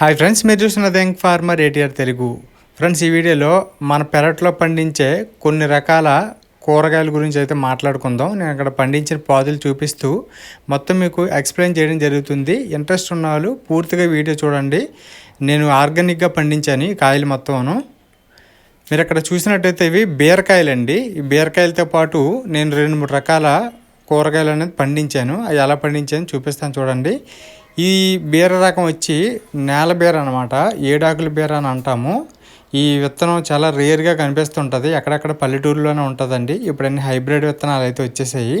Hi friends మీరు చూస్తున్న thank farmer ATR Telugu friends ఈ వీడియోలో మన పెరట్లో పండించే కొన్ని రకాల కూరగాయల గురించి అయితే మాట్లాడుకుందాం. నేను అక్కడ పండించిన పాదులు చూపిస్తూ మొత్తం మీకు ఎక్స్ప్లెయిన్ చేయడం జరుగుతుంది. ఇంట్రెస్ట్ ఉన్న వాళ్ళు పూర్తిగా వీడియో చూడండి. నేను ఆర్గానిక్గా పండించాను ఈ కాయలు మొత్తంను మీరు అక్కడ చూసినట్టయితే ఇవి బీరకాయలండి. ఈ బీరకాయలతో పాటు నేను రెండు మూడు రకాల కూరగాయలు అనేది పండించాను. అవి ఎలా పండించాను చూపిస్తాను చూడండి. ఈ బీర రకం వచ్చి నేల బీర అనమాట ఏడాకుల బీర అని అంటాము. ఈ విత్తనం చాలా రేర్గా కనిపిస్తుంటుంది. ఎక్కడెక్కడ పల్లెటూరులోనే ఉంటుందండి. ఇప్పుడన్నీ హైబ్రిడ్ విత్తనాలు అయితే వచ్చేసాయి.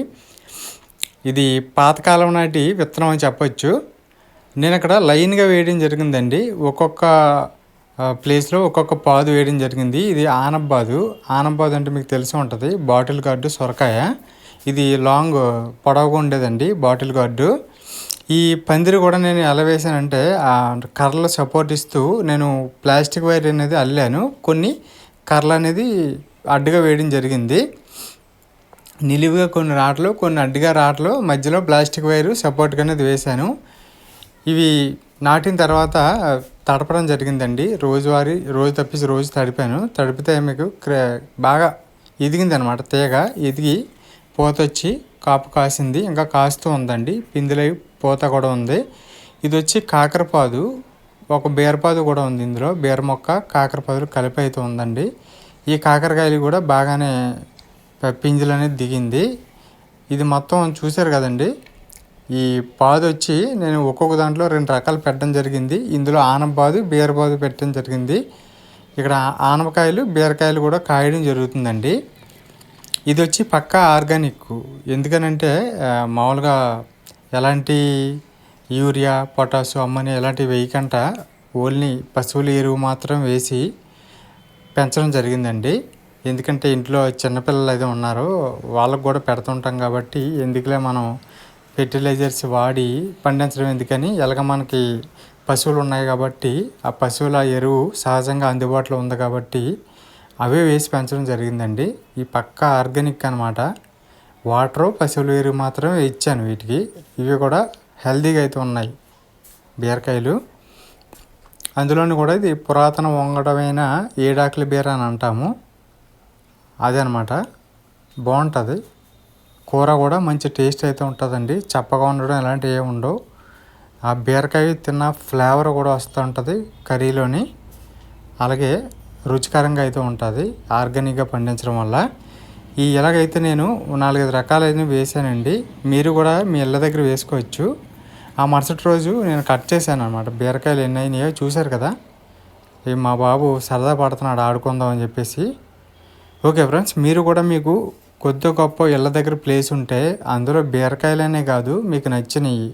ఇది పాతకాలం నాటి విత్తనం అని చెప్పొచ్చు. నేను అక్కడ లైన్గా వేయడం జరిగిందండి. ఒక్కొక్క ప్లేస్లో ఒక్కొక్క పాదు వేయడం జరిగింది. ఇది ఆనబాదు ఆనబాదు అంటే మీకు తెలిసి ఉంటుంది. బాటిల్ గార్డు సొరకాయ. ఇది లాంగ్ పొడవుగా ఉండేదండి బాటిల్ గార్డు. ఈ పందిరి కూడా నేను ఎలా వేసానంటే కర్రలు సపోర్ట్ ఇస్తూ నేను ప్లాస్టిక్ వైర్ అనేది అల్లాను. కొన్ని కర్రలు అనేది అడ్డుగా వేయడం జరిగింది. నిలువుగా కొన్ని రాట్లు కొన్ని అడ్డుగా రాట్లు మధ్యలో ప్లాస్టిక్ వైరు సపోర్ట్గా అనేది వేశాను. ఇవి నాటిన తర్వాత తడపడం జరిగిందండి. రోజువారీ రోజు తప్పించి రోజు తడిపాను. తడిపితే మీకు బాగా ఎదిగింది అనమాట తీగ. ఎదిగి పోతొచ్చి కాపు కాసింది ఇంకా కాస్తూ ఉందండి. పిందులై పూత కూడా ఉంది. ఇది వచ్చి కాకరపాదు. ఒక బీరపాదు కూడా ఉంది ఇందులో. బీర మొక్క కాకరపాదులు కలిపి అయితే ఉందండి. ఈ కాకరకాయలు కూడా బాగానే పింజలు అనేది దిగింది. ఇది మొత్తం చూశారు కదండి. ఈ పాదు వచ్చి నేను ఒక్కొక్క దాంట్లో రెండు రకాలు పెట్టడం జరిగింది. ఇందులో ఆనపాదు బీరపాదు పెట్టడం జరిగింది. ఇక్కడ ఆనపకాయలు బీరకాయలు కూడా కాయడం జరుగుతుందండి. ఇది వచ్చి పక్కా ఆర్గానిక్ ఎందుకనంటే మామూలుగా ఎలాంటి యూరియా పొటాసు అమ్మని ఎలాంటివి వేయకుండా ఓన్లీ పశువుల ఎరువు మాత్రం వేసి పెంచడం జరిగిందండి. ఎందుకంటే ఇంట్లో చిన్నపిల్లలు అయితే ఉన్నారో వాళ్ళకు కూడా పెడుతుంటాం కాబట్టి ఎందుకులే మనం ఫెర్టిలైజర్స్ వాడి పండించడం ఎందుకని? ఎలాగ మనకి పశువులు ఉన్నాయి కాబట్టి ఆ పశువుల ఎరువు సహజంగా అందుబాటులో ఉంది కాబట్టి అవే వేసి పెంచడం జరిగిందండి. ఈ పక్క ఆర్గానిక్ అనమాట వాటరు పశువుల ఎరువు మాత్రమే ఇచ్చాను వీటికి. ఇవి కూడా హెల్దీగా అయితే ఉన్నాయి. బీరకాయలు. అందులోని కూడా ఇది పురాతన వంగడమైన ఏడాకుల బీర అని అంటాము. అదే అనమాట బాగుంటుంది. కూర కూడా మంచి టేస్ట్ అయితే ఉంటుందండి. చప్పగా ఉండడం ఇలాంటివి ఏమి ఉండవు. ఆ బీరకాయ తిన్న ఫ్లేవర్ కూడా వస్తూ ఉంటుంది కర్రీలోని. అలాగే రుచికరంగా అయితే ఉంటుంది. ఆర్గానిక్గా పండించడం వల్ల. ఈ ఎలాగైతే నేను నాలుగైదు రకాలైన వేసానండి మీరు కూడా మీ ఇళ్ళ దగ్గర వేసుకోవచ్చు. ఆ మరుసటి రోజు నేను కట్ చేశాను అనమాట బీరకాయలు ఎన్ని అయినాయో చూశారు కదా? మా బాబు సరదా పడుతున్నాడు ఆడుకుందాం అని చెప్పేసి. ఓకే ఫ్రెండ్స్ మీరు కూడా మీకు కొద్ది గొప్ప ఇళ్ళ దగ్గర ప్లేస్ ఉంటే అందులో బీరకాయలనే కాదు మీకు నచ్చినవి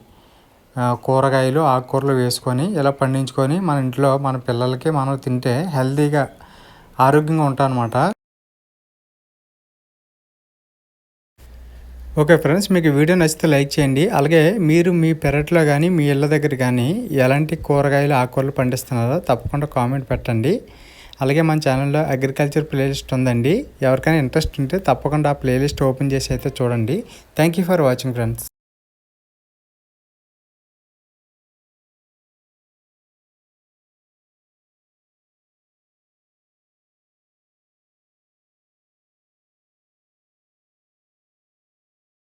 కూరగాయలు ఆకుకూరలు వేసుకొని ఇలా పండించుకొని మన ఇంట్లో మన పిల్లలకి మనం తింటే హెల్తీగా ఆరోగ్యంగా ఉంటాం అనమాట ఓకే ఫ్రెండ్స్ మీకు వీడియో నచ్చితే లైక్ చేయండి. అలాగే మీరు మీ పెరట్లో కానీ మీ ఇళ్ళ దగ్గర కానీ ఎలాంటి కూరగాయలు ఆకుకూరలు పండిస్తున్నారో తప్పకుండా కామెంట్ పెట్టండి. అలాగే మన ఛానల్లో అగ్రికల్చర్ ప్లేలిస్ట్ ఉందండి. ఎవరికైనా ఇంట్రెస్ట్ ఉంటే తప్పకుండా ఆ ప్లేలిస్ట్ ఓపెన్ చేసి అయితే చూడండి. Thank you for watching friends.